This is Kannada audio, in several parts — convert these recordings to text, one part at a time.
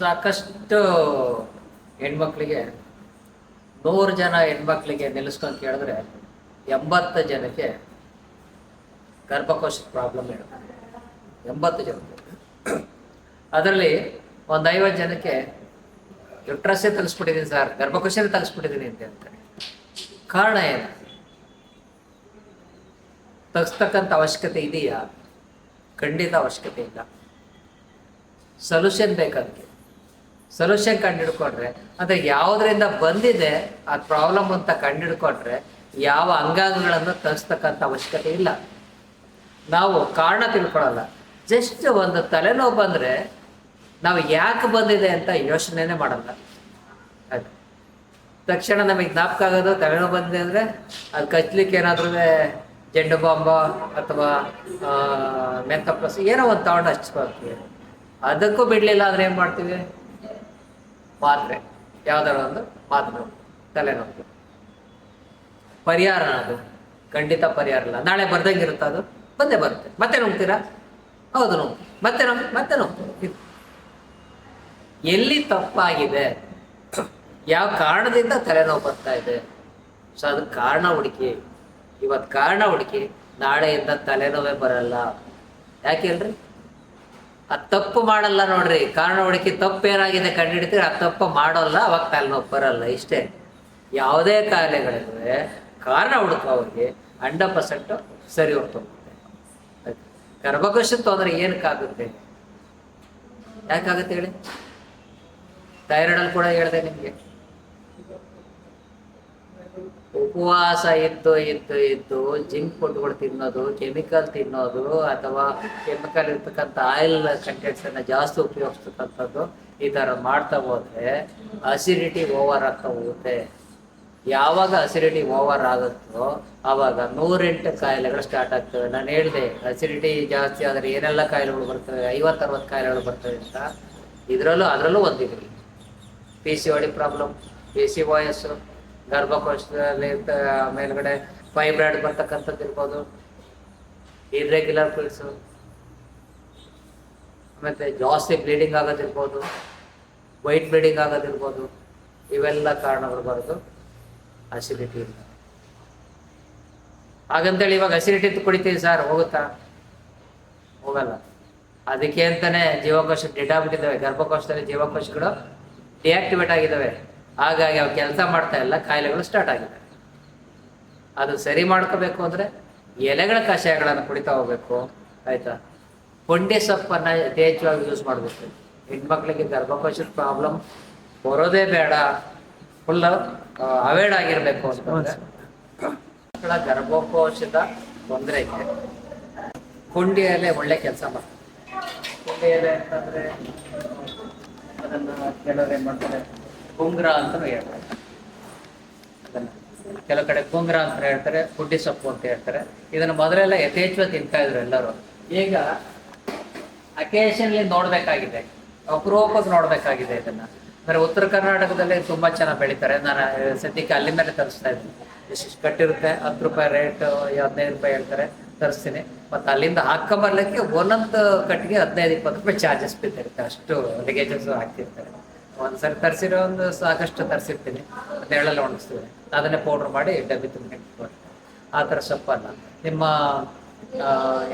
ಸಾಕಷ್ಟು ಹೆಣ್ಮಕ್ಳಿಗೆ, ನೂರು ಜನ ಹೆಣ್ಮಕ್ಳಿಗೆ ನಿಲ್ಲಿಸ್ಕೊಂಡು ಕೇಳಿದ್ರೆ ಎಂಬತ್ತು ಜನಕ್ಕೆ ಗರ್ಭಕೋಶ ಪ್ರಾಬ್ಲಮ್ ಇರುತ್ತೆ. ಎಂಬತ್ತು ಜನಕ್ಕೆ. ಅದರಲ್ಲಿ ಒಂದು ಐವತ್ತು ಜನಕ್ಕೆ ಯುಟ್ರಸ್ಸೇ ತಲಿಸ್ಬಿಟ್ಟಿದ್ದೀನಿ ಸರ್ ಗರ್ಭಕೋಶನೇ ತಲಿಸ್ಬಿಟ್ಟಿದ್ದೀನಿ ಅಂತ ಹೇಳ್ತಾರೆ. ಕಾರಣ ಏನು? ತಗ್ಸ್ತಕ್ಕಂಥ ಅವಶ್ಯಕತೆ ಇದೆಯಾ? ಖಂಡಿತ ಅವಶ್ಯಕತೆ ಇಲ್ಲ. ಸೊಲ್ಯೂಷನ್ ಬೇಕದಕ್ಕೆ ಸೊಲ್ಯೂಷನ್ ಕಂಡುಹಿಡ್ಕೊಂಡ್ರೆ, ಅಂದರೆ ಯಾವುದರಿಂದ ಬಂದಿದೆ ಆ ಪ್ರಾಬ್ಲಮ್ ಅಂತ ಕಂಡುಹಿಡ್ಕೊಂಡ್ರೆ, ಯಾವ ಅಂಗಾಂಗಗಳನ್ನು ತರಿಸ್ತಕ್ಕಂಥ ಅವಶ್ಯಕತೆ ಇಲ್ಲ. ನಾವು ಕಾರಣ ತಿಳ್ಕೊಳ್ಳಲ್ಲ. ಜಸ್ಟ್ ಒಂದು ತಲೆನೋವು ಬಂದರೆ, ನಾವು ಯಾಕೆ ಬಂದಿದೆ ಅಂತ ಯೋಚನೆನೇ ಮಾಡಲ್ಲ. ಅದು ತಕ್ಷಣ ನಮಗೆ ಜ್ಞಾಪಕ ಆಗೋದು, ತಲೆನೋವು ಬಂದಿದೆ ಅಂದರೆ, ಅದು ಕಚ್ಲಿಕ್ಕೆ ಏನಾದ್ರೂ ಜೆಂಡು ಬಾಂಬ ಅಥವಾ ಮೆಂತಪ್ಲಸ್ ಏನೋ ಒಂದು ತಗೊಂಡು ಹಚ್ಕೊಳ್ತೀವಿ. ಅದಕ್ಕೂ ಬಿಡಲಿಲ್ಲ ಅಂದರೆ ಏನು ಮಾಡ್ತೀವಿ? ಮಾತ್ರೆ ಯಾವ್ದಾರ ಒಂದು ಪಾತ್ರೆ. ತಲೆನೋವು. ಪರಿಹಾರ ಅದು. ಖಂಡಿತ ಪರಿಹಾರ ಇಲ್ಲ. ನಾಳೆ ಬರ್ದಂಗಿರುತ್ತ ಅದು? ಬಂದೇ ಬರುತ್ತೆ. ಮತ್ತೆ ನುಂಗ್ತೀರಾ? ಹೌದು ನೋವು ಮತ್ತೆ ನೋವು ಮತ್ತೆ ನೋವು ಎಲ್ಲಿ ತಪ್ಪಾಗಿದೆ? ಯಾವ ಕಾರಣದಿಂದ ತಲೆನೋವು ಬರ್ತಾ ಇದೆ? ಸೊ, ಅದು ಕಾರಣ ಹುಡುಕಿ. ಇವತ್ತು ಕಾರಣ ಹುಡುಕಿ. ನಾಳೆಯಿಂದ ತಲೆನೋವೇ ಬರಲ್ಲ. ಯಾಕೆ ಹೇಳ್ರಿ? ಆ ತಪ್ಪು ಮಾಡಲ್ಲ ನೋಡ್ರಿ, ಕಾರಣ ಹುಡುಕಿ ತಪ್ಪು ಏನಾಗಿದೆ ಕಂಡುಹಿಡಿತೀರಿ ಆ ತಪ್ಪು ಮಾಡೋಲ್ಲ, ಅವಾಗ ತಲೆನೋವು ಬರಲ್ಲ, ಇಷ್ಟೇ. ಯಾವುದೇ ಕಾಯಿಲೆಗಳಿದ್ರೆ ಕಾರಣ ಹುಡುಕೋರಿಗೆ ಹಂಡ್ರೆಡ್ ಪರ್ಸೆಂಟ್ ಸರಿ ಹೋಗ್ತೋಗುತ್ತೆ ಗರ್ಭಕೋಶ ತೊಂದರೆ ಏನಕ್ಕಾಗುತ್ತೆ ಯಾಕಾಗುತ್ತೆ ಹೇಳಿ? ಥೈರಾಯ್ಡಲ್ಲಿ ಕೂಡ ಹೇಳಿದೆ ನಿಮಗೆ. ಉಪವಾಸ ಇದ್ದು ಇದ್ದು ಇದ್ದು, ಜಿಂಕ್ ಫುಡ್ಗಳು ತಿನ್ನೋದು, ಕೆಮಿಕಲ್ ತಿನ್ನೋದು, ಅಥವಾ ಕೆಮಿಕಲ್ ಇರ್ತಕ್ಕಂಥ ಆಯಿಲ್ ಕಂಟೆಂಟ್ಸ್ ಅನ್ನ ಜಾಸ್ತಿ ಉಪಯೋಗಿಸ್ತಕ್ಕಂಥದ್ದು, ಈ ಥರ ಮಾಡ್ತಾ ಹೋದರೆ ಅಸಿಡಿಟಿ ಓವರ್ ಆಗ್ತಾ ಹೋಗುತ್ತೆ. ಯಾವಾಗ ಅಸಿಡಿಟಿ ಓವರ್ ಆಗುತ್ತೋ ಆವಾಗ ನೂರೆಂಟು ಕಾಯಿಲೆಗಳು ಸ್ಟಾರ್ಟ್ ಆಗ್ತವೆ. ನಾನು ಹೇಳಿದೆ ಅಸಿಡಿಟಿ ಜಾಸ್ತಿ ಆದರೆ ಏನೆಲ್ಲ ಕಾಯಿಲೆಗಳು ಬರ್ತವೆ? ಐವತ್ತು ಅರವತ್ತು ಕಾಯಿಲೆಗಳು ಬರ್ತವೆ ಅಂತ. ಇದರಲ್ಲೂ, ಅದರಲ್ಲೂ ಒಂದಿದ್ರಿ P C O D problem P C O S ಗರ್ಭಕೋಶದಲ್ಲಿ ಮೇಲ್ಗಡೆ ಫೈಬ್ರಾಯ್ಡ್ ಬರ್ತಕ್ಕಂಥದ್ದು ಇರ್ಬೋದು. ಇರ್ರೆಗ್ಯುಲರ್ ಫೀಲ್ಸ್ ಮತ್ತೆ ಜಾಸ್ತಿ ಬ್ಲೀಡಿಂಗ್ ಆಗೋದಿರ್ಬೋದು ವೈಟ್ ಬ್ಲೀಡಿಂಗ್ ಆಗೋದಿರ್ಬೋದು ಇವೆಲ್ಲ ಕಾರಣಗಳು ಬರೋದು ಅಸಿಡಿಟಿ ಇಲ್ಲ ಹಾಗಂತೇಳಿ ಇವಾಗ ಅಸಿಡಿಟಿ ಕುಡಿತೀವಿ ಸರ್ ಹೋಗುತ್ತಾ? ಹೋಗಲ್ಲ. ಅದಕ್ಕೆ ಅಂತಾನೆ ಜೀವಕೋಶ ಡಿಟಾಬಿಟ್ಟಿದ್ದಾವೆ ಗರ್ಭಕೋಶದಲ್ಲಿ ಜೀವಕೋಶಗಳು ಡಿಆಕ್ಟಿವೇಟ್ ಆಗಿದ್ದಾವೆ. ಹಾಗಾಗಿ ಅವು ಕೆಲಸ ಮಾಡ್ತಾ ಇಲ್ಲ ಕಾಯಿಲೆಗಳು ಸ್ಟಾರ್ಟ್ ಆಗಿದೆ ಅದು ಸರಿ ಮಾಡ್ಕೋಬೇಕು ಅಂದರೆ ಎಲೆಗಳ ಕಷಾಯಗಳನ್ನು ಕುಡಿತಾ ಹೋಗ್ಬೇಕು, ಆಯಿತಾ? ಪುಂಡಿ ಸೊಪ್ಪನ್ನು ಯಥೇಚ್ಛವಾಗಿ ಯೂಸ್ ಮಾಡಬೇಕು. ಹೆಣ್ಮಕ್ಳಿಗೆ ಗರ್ಭಕೋಶದ ಪ್ರಾಬ್ಲಮ್ ಬರೋದೇ ಬೇಡ. ಫುಲ್ ಅವೇಡ್ ಆಗಿರಬೇಕು ಅಂತಂದ್ರೆ ಮಕ್ಕಳ ಗರ್ಭಕೋಶದ ತೊಂದರೆ ಪುಂಡಿ ಎಲೆ ಒಳ್ಳೆ ಕೆಲಸ ಮಾಡ್ತಾರೆ ಪುಂಡಿ ಎಲೆ ಅಂತಂದ್ರೆ ಅದನ್ನ ಕೆಲವರು ಏನು ಮಾಡ್ತಾರೆ? ಪುಂಗ್ರ ಅಂತಲೂ ಹೇಳ್ತಾರೆ. ಕೆಲವು ಕಡೆ ಕುಂಗ್ರ ಅಂತ ಹೇಳ್ತಾರೆ ಪುಡ್ಡಿ ಸೊಪ್ಪು ಅಂತ ಹೇಳ್ತಾರೆ. ಇದನ್ನ ಮೊದಲೆಲ್ಲ ಯಥೇಚ್ಛ ತಿಂತಾ ಇದ್ರು ಎಲ್ಲರೂ. ಈಗ ಅಕೇಶನ್ಲಿ ನೋಡ್ಬೇಕಾಗಿದೆ ಅಪರೂಪಕ್ಕೆ ನೋಡ್ಬೇಕಾಗಿದೆ ಇದನ್ನ. ಅಂದ್ರೆ ಉತ್ತರ ಕರ್ನಾಟಕದಲ್ಲಿ ತುಂಬಾ ಚೆನ್ನಾಗಿ ಬೆಳಿತಾರೆ. ನಾನು ಸದ್ಯಕ್ಕೆ ಅಲ್ಲಿಂದಲೇ ತರಿಸ್ತಾ ಇದ್ದೀನಿ. ಎಷ್ಟು ಕಟ್ಟಿರುತ್ತೆ, ಹತ್ತು ರೂಪಾಯಿ ರೇಟ್, ಹದಿನೈದು ರೂಪಾಯಿ ಹೇಳ್ತಾರೆ, ತರಿಸ್ತೀನಿ. ಮತ್ತು ಅಲ್ಲಿಂದ ಹಾಕೊಂಬರ್ಲಿಕ್ಕೆ ಒಂದೊಂದು ಕಟ್ಟಿಗೆ ಹದಿನೈದು, ಇಪ್ಪತ್ತು ರೂಪಾಯಿ ಚಾರ್ಜಸ್ ಬಿದ್ದಿರುತ್ತೆ. ಅಷ್ಟು ಲಗೇಜಸ್ ಹಾಕ್ತಿರ್ತಾರೆ. ಒಂದ್ಸರಿ ತರಿಸಿರೋ ಒಂದು ಸಾಕಷ್ಟು ತರಿಸಿರ್ತೀನಿ. ಮತ್ತೆ ಒಣಗಿಸ್ತೀನಿ. ಅದನ್ನೇ ಪೌಡ್ರ್ ಮಾಡಿ ಡಬ್ಬಿ ತುಂಬಿಟ್ಟು ಆ ಥರ ಸೊಪ್ಪನ್ನ ನಿಮ್ಮ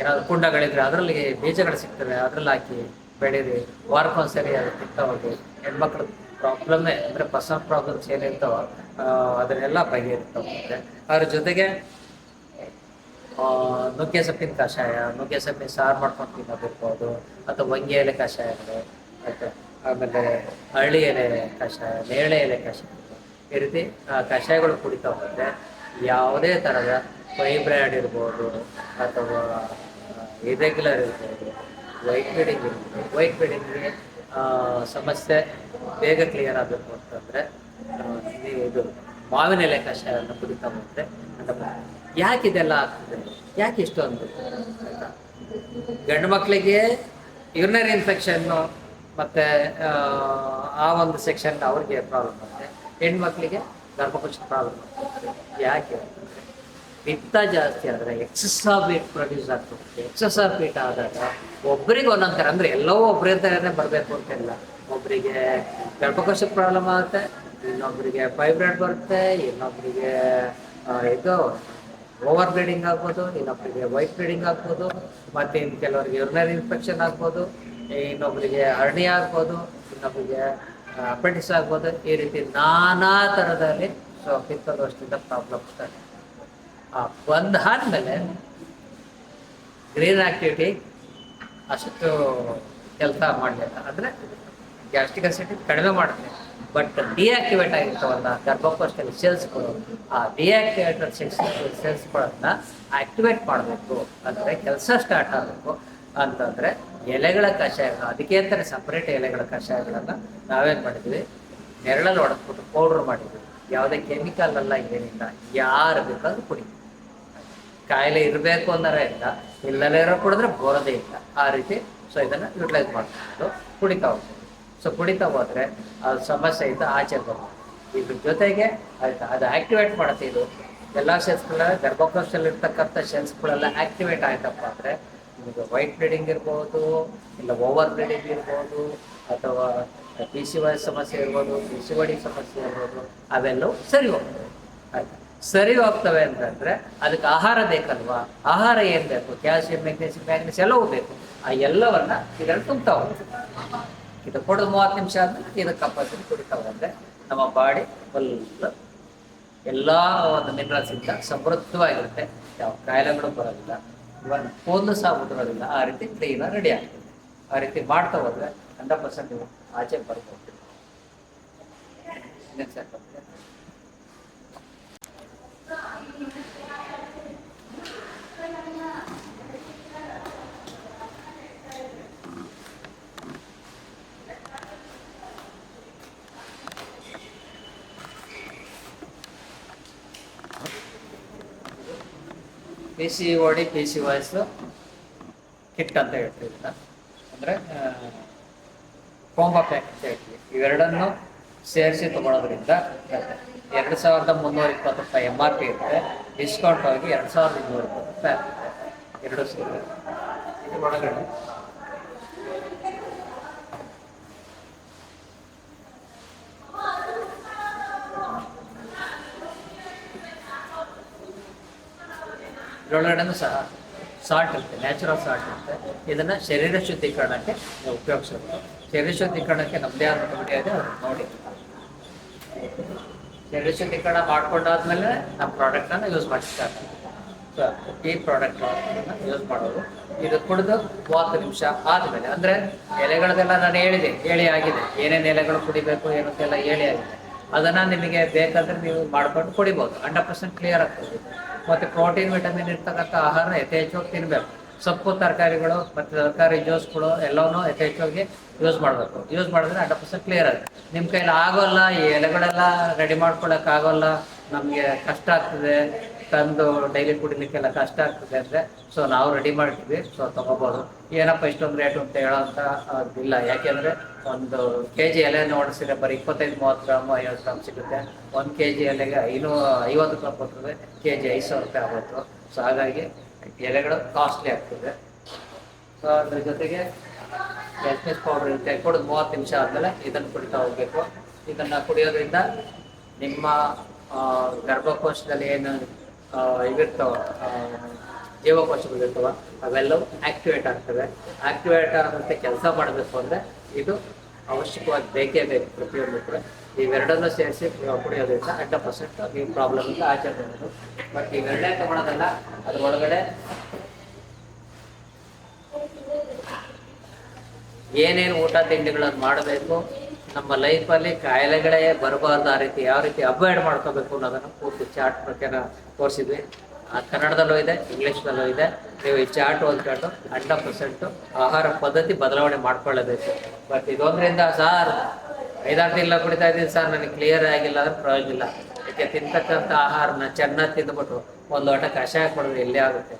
ಏನಾದ್ರು ಕುಂಡಗಳಿದ್ರೆ ಅದರಲ್ಲಿ ಬೀಜಗಳು ಸಿಗ್ತವೆ. ಅದ್ರಲ್ಲಿ ಹಾಕಿ ಬೆಳೀರಿ ವಾರಕ್ಕೊಂದ್ಸರಿ ಅದು ತಿಂತಾ ಹೋಗಿ. ಹೆಣ್ಮಕ್ಳ ಪ್ರಾಬ್ಲಮ್ಮೇ ಅಂದರೆ ಪರ್ಸನಲ್ ಪ್ರಾಬ್ಲಮ್ಸ್ ಏನಿರ್ತಾವೋ ಅದನ್ನೆಲ್ಲ ಬಗೆಹರಿತಾ ಅದ್ರ ಜೊತೆಗೆ ನುಗ್ಗೆ ಸೊಪ್ಪಿನ ಕಷಾಯ, ನುಗ್ಗೆ ಸೊಪ್ಪಿನ ಸಾರು ಮಾಡ್ಕೊಂಡು ತಿನ್ನೋದಿರ್ಬೋದು, ಅಥವಾ ಹೊಂಗೆ ಎಲೆ ಕಷಾಯಗಳು ಆಮೇಲೆ ಹಳ್ಳಿ ಎಲೆ ಕಷಾಯ ನೇರಳೆ ಎಲೆ ಕಷಾಯ ಈ ರೀತಿ ಕಷಾಯಗಳು ಕುಡಿತಾ ಹೋಗುತ್ತೆ. ಯಾವುದೇ ಥರದ ಫೈಬ್ರಾಯ್ಡ್ ಇರ್ಬೋದು ಅಥವಾ ಇರೆಗ್ಯುಲರ್ ಇರ್ಬೋದು ವೈಟ್ ಬೀಡಿಂಗ್ ಇರ್ಬೋದು. ವೈಟ್ ಬೀಡಿಂಗ್ಗೆ ಸಮಸ್ಯೆ ಬೇಗ ಕ್ಲಿಯರ್ ಆಗಬೇಕು ಅಂತಂದರೆ ಇದು ಮಾವಿನ ಎಲೆ ಕಷಾಯವನ್ನು ಕುಡಿತಾ ಹೋಗುತ್ತೆ ಅಂತ ಯಾಕೆ ಇದೆಲ್ಲ ಆಗ್ತದೆ? ಯಾಕೆ ಇಷ್ಟೊಂದು? ಆಯಿತಾ? ಗಂಡು ಮಕ್ಕಳಿಗೆ ಯೂರಿನರಿ ಇನ್ಫೆಕ್ಷನ್ನು ಮತ್ತು, ಆ ಒಂದು ಸೆಕ್ಷನ್ ಅವ್ರಿಗೆ ಪ್ರಾಬ್ಲಮ್ ಬರುತ್ತೆ ಹೆಣ್ಮಕ್ಳಿಗೆ ಗರ್ಭಕೋಶ ಪ್ರಾಬ್ಲಮ್ ಯಾಕೆ ಅಂತಂದ್ರೆ, ಪಿತ್ತ ಜಾಸ್ತಿ ಆದರೆ ಎಕ್ಸಸ್ ಹೀಟ್ ಪ್ರೊಡ್ಯೂಸ್ ಆಗ್ತದೆ. ಎಕ್ಸಸ್ ಆಫ್ ಹೀಟ್ ಆದಾಗ ಒಬ್ಬರಿಗೆ ಥರ ಅಂದರೆ ಎಲ್ಲವೂ ಒಬ್ಬರೇ ಥರನೇ ಬರಬೇಕು ಅಂತಿಲ್ಲ ಒಬ್ಬರಿಗೆ ಗರ್ಭಕೋಶ ಪ್ರಾಬ್ಲಮ್ ಆಗುತ್ತೆ ಇನ್ನೊಬ್ಬರಿಗೆ ಫೈಬ್ರಾಯ್ಡ್ ಬರುತ್ತೆ ಇನ್ನೊಬ್ಬರಿಗೆ ಇದು ಓವರ್ ಬ್ಲೀಡಿಂಗ್ ಆಗ್ಬೋದು ಇನ್ನೊಬ್ಬರಿಗೆ ವೈಟ್ ಬ್ಲೀಡಿಂಗ್ ಆಗ್ಬೋದು, ಮತ್ತೆ ಇನ್ನು ಕೆಲವರಿಗೆ ಯೂರಿನರಿ ಇನ್ಫೆಕ್ಷನ್ ಆಗ್ಬೋದು. ಇನ್ನೊಬ್ಬರಿಗೆ ಅರಣಿ ಆಗ್ಬೋದು ಇನ್ನೊಬ್ಬರಿಗೆ ಅಪೆಂಡಿಸ್ ಆಗ್ಬೋದು, ಈ ರೀತಿ ನಾನಾ ಥರದಲ್ಲಿ ಸೊ ಪ್ರಾಬ್ಲಮ್ ಸ್ಟಾರ್ಟ್ ಆ ಬಂದಾದ್ಮೇಲೆ ಗ್ರೀನ್ ಆಕ್ಟಿವಿಟಿ ಅಷ್ಟು ಕೆಲಸ ಮಾಡಲಿಲ್ಲ. ಅಂದರೆ ಗ್ಯಾಸ್ಟ್ರಿಕ್ ಅಸಿಡಿಟಿ ಕಡಿಮೆ ಮಾಡುತ್ತೆ. ಬಟ್ ಡಿಆಕ್ಟಿವೇಟ್ ಆಗಿರ್ತಾವಲ್ಲ ಗರ್ಭಕೋಶದಲ್ಲಿ ಸೆಲ್ಸ್ಗಳು ಆ ಡಿಆಕ್ಟಿವೇಟೆಡ್ ಸೆಲ್ಸ್ ಸೆಲ್ಸ್ಗಳನ್ನ ಆಕ್ಟಿವೇಟ್ ಮಾಡಬೇಕು. ಅಂದರೆ ಕೆಲಸ ಸ್ಟಾರ್ಟ್ ಆಗಬೇಕು. ಅಂತಂದರೆ ಎಲೆಗಳ ಕಷಾಯಗಳು, ಅದಕ್ಕೆ ಅಂತಾನೆ ಸಪ್ರೇಟ್ ಎಲೆಗಳ ಕಷಾಯಗಳನ್ನು ನಾವೇನು ಮಾಡಿದ್ವಿ? ನೆರಳಲ್ಲಿ ಹೊಡೆದ್ಬಿಟ್ಟು ಪೌಡ್ರ್ ಮಾಡಿದ್ವಿ. ಯಾವುದೇ ಕೆಮಿಕಲ್ ಅಲ್ಲ ಏನಿಲ್ಲ. ಯಾರು ಬೇಕಾದ್ರೂ ಕುಡಿ ಕಾಯಿಲೆ ಇರಬೇಕು ಅನ್ನೋರ ಇಲ್ಲ. ಇಲ್ಲಲ್ಲೇ ಇರೋ ಕುಡಿದ್ರೆ ಬರೋದೇ ಇಲ್ಲ. ಆ ರೀತಿ ಸೊ ಇದನ್ನು ಯುಟಿಲೈಸ್ ಮಾಡ್ಕೊಂಡು ಕುಡಿತಾ ಹೋಗ್ತೀವಿ. ಸೊ ಕುಡಿತಾ ಹೋದ್ರೆ ಅದು ಸಮಸ್ಯೆ ಇದ್ದ ಆಚೆ ಬರ್ಬೋದು ಇದ್ರ ಜೊತೆಗೆ ಆಯ್ತಾ? ಅದು ಆಕ್ಟಿವೇಟ್ ಮಾಡುತ್ತೆ ಇದು. ಎಲ್ಲ ಸೆಲ್ಸ್ಗಳ ಗರ್ಭಕೋಶದಲ್ಲಿ ಇರ್ತಕ್ಕಂಥ ಸೆಲ್ಸ್ಗಳೆಲ್ಲ ಆಕ್ಟಿವೇಟ್ ಆಯ್ತಪ್ಪ ಅಂದರೆ ನಿಮಗೆ ವೈಟ್ ಬ್ಲೀಡಿಂಗ್ ಇರ್ಬೋದು, ಇಲ್ಲ ಓವರ್ ಬ್ಲೀಡಿಂಗ್ ಇರ್ಬೋದು, ಅಥವಾ ಪಿ ಸಿ ವೈ ಸಮಸ್ಯೆ ಇರ್ಬೋದು ಪಿ ಸಿ ವಡಿ ಸಮಸ್ಯೆ ಇರ್ಬೋದು, ಅವೆಲ್ಲವೂ ಸರಿ ಹೋಗ್ತವೆ. ಆಯ್ತಾ? ಸರಿ ಹೋಗ್ತವೆ ಅಂತಂದ್ರೆ ಅದಕ್ಕೆ ಆಹಾರ ಬೇಕಲ್ವಾ? ಆಹಾರ ಏನು ಬೇಕು? ಕ್ಯಾಲ್ಸಿಯಂ ಮೆಗ್ನೀಸಿಯಂ ಮ್ಯಾಗ್ನೀಸ್ ಎಲ್ಲವೂ ಬೇಕು. ಆ ಎಲ್ಲವನ್ನ ಇದರಲ್ಲಿ ತುಂಬ್ತಾ ಹೋಗ್ತದೆ ಇದು ಕೊಡೋದು ಮೂವತ್ತು ನಿಮಿಷ ಆದ್ಮೇಲೆ ಇದು ಕಂಪಲ್ಸರಿ ಕುಡಿತಾ ಹೋದ್ರೆ ನಮ್ಮ ಬಾಡಿ ಫುಲ್ ಎಲ್ಲ ಒಂದು ಮಿನರಲ್ಸ್ ಇಂದ ಸಮೃದ್ಧವಾಗಿರುತ್ತೆ. ಯಾವ ಕಾಯಿಲೆಗಳು ಬರೋದಿಲ್ಲ. ಇವನ್ ಫೋನ್ಲೆಸ್ ಉದುರೋದಿಲ್ಲ ಆ ರೀತಿ ಕ್ಲೀನ್ ರೆಡಿ ಆಗ್ತದೆ. ಆ ರೀತಿ ಮಾಡ್ತಾ ಹೋದ್ರೆ ಹಂಡ್ರೆಡ್ ಪರ್ಸೆಂಟ್ ನೀವು ಆಚೆ ಬರ್ಬೋದು. P C O D P C O S kit ಅಂತ ಹೇಳ್ತೀವಿ ಅಂದರೆ ಕೋಂಬಾ ಪ್ಯಾಕ್ ಅಂತ ಹೇಳ್ತೀವಿ. ಇವೆರಡನ್ನು ಸೇರಿಸಿ ತಗೊಳ್ಳೋದ್ರಿಂದ ಎರಡು ಸಾವಿರದ ಮುನ್ನೂರ ಇಪ್ಪತ್ತು ರೂಪಾಯಿ ಎಂ ಆರ್ ಪಿ ಇರುತ್ತೆ. ಡಿಸ್ಕೌಂಟ್ ಆಗಿ ಎರಡು ಸಾವಿರದ ಇನ್ನೂರ ಇಪ್ಪತ್ತು ರೂಪಾಯಿ ಎರಡು ಸೇರಿ. ಇದು ಒಳಗಡೆ. ಇದರೊಳಗಡೆನೂ ಸಹ ಸಾಲ್ಟ್ ಇರುತ್ತೆ ನ್ಯಾಚುರಲ್ ಸಾಲ್ಟ್ ಇರುತ್ತೆ. ಇದನ್ನು ಶರೀರ ಶುದ್ಧೀಕರಣಕ್ಕೆ ನಾವು ಉಪಯೋಗಿಸಬೇಕು. ಶರೀರ ಶುದ್ಧೀಕರಣಕ್ಕೆ ನಮ್ಮದೇ ಆದ ಕಮಿಟಿ ಇದೆ, ಅದನ್ನ ನೋಡಿ. ಶರೀರ ಶುದ್ಧೀಕರಣ ಮಾಡ್ಕೊಂಡಾದ್ಮೇಲೆ ನಮ್ಮ ಪ್ರಾಡಕ್ಟನ್ನು ಯೂಸ್ ಮಾಡಿಸ್ತಾರೆ ಈ ಪ್ರಾಡಕ್ಟ್ ಯೂಸ್ ಮಾಡೋದು. ಇದು ಕುಡಿದು ಮೂವತ್ತು ನಿಮಿಷ ಆದಮೇಲೆ, ಅಂದರೆ ಎಲೆಗಳದೆಲ್ಲ ನಾನು ಹೇಳಿದೆ, ಹೇಳಿ ಆಗಿದೆ. ಏನೇನು ಎಲೆಗಳು ಕುಡಿಬೇಕು, ಏನಂತೆಲ್ಲ ಹೇಳಿ ಆಗಿದೆ. ಅದನ್ನು ನಿಮಗೆ ಬೇಕಾದರೆ ನೀವು ಮಾಡ್ಕೊಂಡು ಕುಡಿಬೋದು. ಹಂಡ್ರೆಡ್ ಪರ್ಸೆಂಟ್ ಕ್ಲಿಯರ್ ಆಗ್ತದೆ. ಮತ್ತು ಪ್ರೋಟೀನ್, ವಿಟಮಿನ್ ಇರ್ತಕ್ಕಂಥ ಆಹಾರ ಯಥೇಚ್ಛವಾಗಿ ತಿನ್ನಬೇಕು ಸೊಪ್ಪು, ತರಕಾರಿಗಳು ಮತ್ತು ತರಕಾರಿ ಜ್ಯೂಸ್ಗಳು ಎಲ್ಲವನ್ನೂ ಯಥೇಚ್ಛವಾಗಿ ಯೂಸ್ ಮಾಡಬೇಕು. ಯೂಸ್ ಮಾಡಿದ್ರೆ ಹಂಡ್ರೆಡ್ ಪರ್ಸೆಂಟ್ ಕ್ಲಿಯರ್ ಆಗುತ್ತೆ. ನಿಮ್ಮ ಕೈಲಿ ಆಗೋಲ್ಲ, ಈ ಎಲೆಗಳೆಲ್ಲ ರೆಡಿ ಮಾಡ್ಕೊಳ್ಳೋಕ್ಕಾಗೋಲ್ಲ ನಮಗೆ ಕಷ್ಟ ಆಗ್ತದೆ ತಂದು ಡೈಲಿ ಕುಡಿಲಿಕ್ಕೆಲ್ಲ ಕಷ್ಟ ಆಗ್ತದೆ ಅಂದರೆ ಸೊ ನಾವು ರೆಡಿ ಮಾಡ್ತೀವಿ ಸೊ ತೊಗೋಬೋದು. ಏನಪ್ಪ ಇಷ್ಟೊಂದು ರೇಟು ಅಂತ ಹೇಳೋಂಥ ಇಲ್ಲ ಯಾಕೆಂದರೆ ಒಂದು ಕೆ ಜಿ ಎಲೆಯನ್ನು ಓಡಿಸಿದ್ರೆ ಬರೀ ಇಪ್ಪತ್ತೈದು, ಮೂವತ್ತು ಗ್ರಾಮು, ಐವತ್ತು ಗ್ರಾಮ್ ಸಿಗುತ್ತೆ. ಒಂದು ಕೆ ಜಿ ಎಲೆಗೆ ಐನೂರು ಐವತ್ತು ಗ್ರಾಮ್ ಕೊಟ್ಟರೆ ಕೆ ಜಿ ಐದು ಸಾವಿರ ರೂಪಾಯಿ ಆಗುತ್ತೆ. ಸೊ ಹಾಗಾಗಿ ಎಲೆಗಳು ಕಾಸ್ಟ್ಲಿ ಆಗ್ತದೆ. ಸೊ ಅದ್ರ ಜೊತೆಗೆ ಎಸ್ಮೆಸ್ ಪೌಡರ್ ಇರುತ್ತೆ. ಕುಡಿದು ಮೂವತ್ತು ನಿಮಿಷ ಆದಮೇಲೆ ಇದನ್ನು ಕುಡಿತಾ ಹೋಗಬೇಕು. ಇದನ್ನು ಕುಡಿಯೋದ್ರಿಂದ ನಿಮ್ಮ ಗರ್ಭಕೋಶದಲ್ಲಿ ಏನು ಇವಿರ್ತಾವ ಆ, ಜೀವಕೋಶಗಳು ಇರ್ತವ ಅವೆಲ್ಲವೂ ಆಕ್ಟಿವೇಟ್ ಆಗ್ತವೆ. ಆಕ್ಟಿವೇಟ್ ಆದಂತೆ ಕೆಲಸ ಮಾಡಬೇಕು ಅಂದರೆ ಇದು ಅವಶ್ಯಕವಾಗಿ ಬೇಕೇ ಬೇಕು ಪ್ರತಿಯೊಂದು ಕೂಡ. ಇವೆರಡನ್ನೂ ಸೇರಿಸಿ ಕುಡಿಯೋದ್ರಿಂದ ಹಂಡ್ರೆಡ್ ಪರ್ಸೆಂಟ್ ಈ ಪ್ರಾಬ್ಲಮ್ ಅಂತ ಆಚೆ ಬರೋದು ಬಟ್ ಇವೆರಡೇ ತಗೊಳೋದಲ್ಲ ಅದ್ರ ಒಳಗಡೆ ಏನೇನು ಊಟ ತಿಂಡಿಗಳನ್ನು ಮಾಡಬೇಕು ನಮ್ಮ ಲೈಫಲ್ಲಿ ಕಾಯಿಲೆಗಳೇ ಬರಬಾರ್ದು ಆ ರೀತಿ ಯಾವ ರೀತಿ ಅವಾಯ್ಡ್ ಮಾಡ್ಕೋಬೇಕು ಅನ್ನೋದನ್ನು ಪೂರ್ತಿ ಚಾರ್ಟ್ ಪ್ರಕಾರ ತೋರಿಸಿದ್ವಿ. ಕನ್ನಡದಲ್ಲೂ ಇದೆ ಇಂಗ್ಲೀಷ್ನಲ್ಲೂ ಇದೆ. ನೀವು ಈ ಚಾರ್ಟ್ ಓದ್ಕೊಂಡು ಹಂಡ್ರೆಡ್ ಪರ್ಸೆಂಟು ಆಹಾರ ಪದ್ಧತಿ ಬದಲಾವಣೆ ಮಾಡ್ಕೊಳ್ಳಬೇಕು. ಬಟ್ ಇದೊಂದರಿಂದ ಸಾರ್, ಐದಾರು ತಿಂಗಳ ಕುಡಿತಾ ಇದ್ದೀನಿ ಸರ್, ನನಗೆ ಕ್ಲಿಯರ್ ಆಗಿಲ್ಲ ಅಂದ್ರೆ ಪ್ರಯೋಜನ ಇಲ್ಲ. ಯಾಕೆ ತಿಂತಕ್ಕಂಥ ಆಹಾರನ ಚೆನ್ನಾಗಿ ತಿಂದ್ಬಿಟ್ಟು ಒಂದು ಲೋಟ ಕಷಾಯ ಕೊಡೋದು ಎಲ್ಲೇ ಆಗುತ್ತೆ?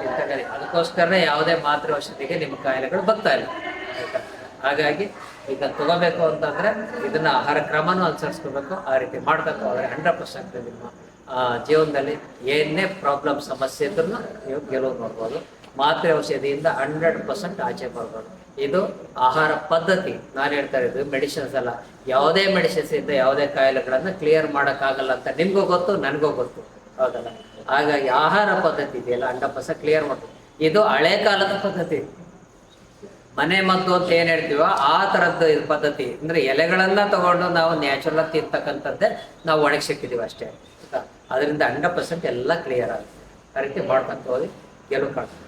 ತಿಂತಕ್ಕಂಥ ಅದಕ್ಕೋಸ್ಕರನೇ ಯಾವುದೇ ಮಾತ್ರೆ ಔಷಧಿಗೆ ನಿಮ್ಮ ಕಾಯಿಲೆಗಳು ಬರ್ತಾ ಇಲ್ಲ. ಆಯ್ತಾ? ಹಾಗಾಗಿ ಇದನ್ನ ತಗೋಬೇಕು ಅಂತಂದ್ರೆ ಇದನ್ನ ಆಹಾರ ಕ್ರಮನೂ ಅನುಸರಿಸ್ಕೋಬೇಕು. ಆ ರೀತಿ ಮಾಡ್ಬೇಕು. ಆದರೆ ಹಂಡ್ರೆಡ್ ಪರ್ಸೆಂಟ್ ನಿಮ್ಮ ಜೀವನದಲ್ಲಿ ಏನೇ ಪ್ರಾಬ್ಲಮ್ ಸಮಸ್ಯೆ ಇದ್ರೂ ನೀವು ಗೆಲುವು ನೋಡ್ಬೋದು. ಮಾತ್ರೆ ಔಷಧಿಯಿಂದ ಹಂಡ್ರೆಡ್ ಪರ್ಸೆಂಟ್ ಆಚೆ ಬರ್ಬೋದು. ಇದು ಆಹಾರ ಪದ್ಧತಿ. ನಾನು ಹೇಳ್ತಾ ಇರೋದು ಮೆಡಿಸಿನ್ಸ್ ಅಲ್ಲ ಯಾವುದೇ ಮೆಡಿಸಿನ್ಸ್ ಇಂದ ಯಾವುದೇ ಕಾಯಿಲೆಗಳನ್ನು ಕ್ಲಿಯರ್ ಮಾಡೋಕ್ಕಾಗಲ್ಲ ಅಂತ ನಿಮಗೂ ಗೊತ್ತು, ನನಗೂ ಗೊತ್ತು. ಹೌದಲ್ಲ? ಹಾಗಾಗಿ ಆಹಾರ ಪದ್ಧತಿ ಇದೆಯಲ್ಲ ಹಂಡ್ರೆಡ್ ಪರ್ಸೆಂಟ್ ಕ್ಲಿಯರ್ ಮಾಡ್ಬೋದು ಇದು ಹಳೆ ಕಾಲದ ಪದ್ಧತಿ. ಮನೆ ಮದ್ದು ಅಂತ ಏನ್ ಹೇಳ್ತೀವೋ ಆ ತರದ್ದು ಇದು ಪದ್ಧತಿ. ಅಂದ್ರೆ ಎಲೆಗಳನ್ನ ತಗೊಂಡು ನಾವು ನ್ಯಾಚುರಲ್ ತಿಂತಕ್ಕಂಥದ್ದೇ ನಾವು ಒಣಗಿಸಿಕ್ಕಿದೀವಿ ಅಷ್ಟೇ. ಅದರಿಂದ ಹಂಡ್ರೆಡ್ ಪರ್ಸೆಂಟ್ ಎಲ್ಲ ಕ್ಲಿಯರ್ ಆಗುತ್ತೆ. ಕರೆಕ್ಟ್ ಮಾಡ್ಕೊಂತ ಹೋಗಿ ಗೆಲುವು ಕಾಣ್ತದೆ.